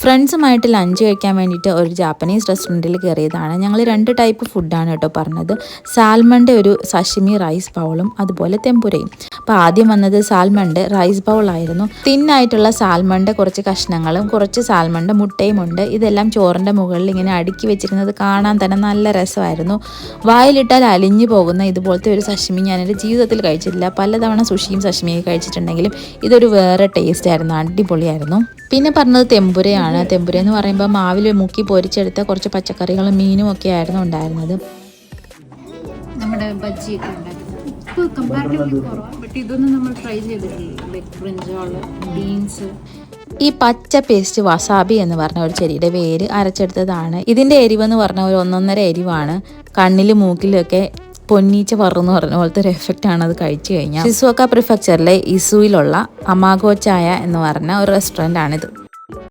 ഫ്രണ്ട്സുമായിട്ട് lunch കഴിക്കാൻ വേണ്ടിയിട്ട് ഒരു ജാപ്പനീസ് റെസ്റ്റോറന്റിൽ കയറിയതാണ്. ഞങ്ങൾ രണ്ട് ടൈപ്പ് ഫുഡാണ് കേട്ടോ പറഞ്ഞത്. സാൽമണിന്റെ ഒരു സഷിമി റൈസ് ബൗളും അതുപോലെ തെമ്പുരയും. അപ്പോൾ ആദ്യം വന്നത് സാൽമണിന്റെ റൈസ് ബൗളായിരുന്നു തിന്നായിട്ടുള്ള സാൽമണിന്റെ കുറച്ച് കഷ്ണങ്ങളും കുറച്ച് സാൽമണിന്റെ മുട്ടയും ഉണ്ട്. ഇതെല്ലാം ചോറിന്റെ മുകളിൽ ഇങ്ങനെ അടുക്കി വെച്ചിരുന്നത് കാണാൻ തന്നെ നല്ല രസമായിരുന്നു. വായിലിട്ടാൽ അലിഞ്ഞു പോകുന്ന ഇതുപോലത്തെ ഒരു സഷിമി ഞാൻ എന്റെ ജീവിതത്തിൽ കഴിച്ചിട്ടില്ല. പലതവണ സുഷിയും സഷിമിയും കഴിച്ചിട്ടുണ്ടെങ്കിലും ഇതൊരു വേറെ ടേസ്റ്റ് ആയിരുന്നു അടിപൊളിയായിരുന്നു. പിന്നെ പറഞ്ഞത് തെമ്പുരയാണ്. തെമ്പുര എന്ന് പറയുമ്പോൾ മാവിൽ മുക്കി പൊരിച്ചെടുത്ത കുറച്ച് പച്ചക്കറികളും മീനും ഒക്കെ ആയിരുന്നു ഉണ്ടായിരുന്നത്. നമ്മുടെ ബജ്ജിയൊക്കെ ഉണ്ടാക്കുന്നത് ഇപ്പോൾ കമ്പാരിറ്റീവ്ലി കുറവാണ് ബട്ട് ഇതൊന്നും നമ്മൾ ട്രൈ ചെയ്തിട്ടില്ല. ലൈക്ക് ബ്രിഞ്ചോൾ ബീൻസ് ഈ പച്ച പേസ്റ്റ് വസാബി എന്ന് പറഞ്ഞ ഒരു ചെടിയുടെ വേര് അരച്ചെടുത്തതാണ്. ഇതിന്റെ എരിവെന്ന് പറഞ്ഞ ഒരു ഒന്നൊന്നര എരിവാണ്. കണ്ണിലും മൂക്കിലൊക്കെ പൊന്നീച്ച പറന്ന് പറഞ്ഞ പോലത്തെ ഒരു എഫക്റ്റ് ആണ് അത് കഴിച്ചു കഴിഞ്ഞാൽ. ഷിസുവക്ക പ്രിഫക്ചറിലെ ഇസുവിലുള്ള അമാഗോ ചായ എന്ന് പറഞ്ഞ ഒരു റെസ്റ്റോറന്റ് ആണിത്.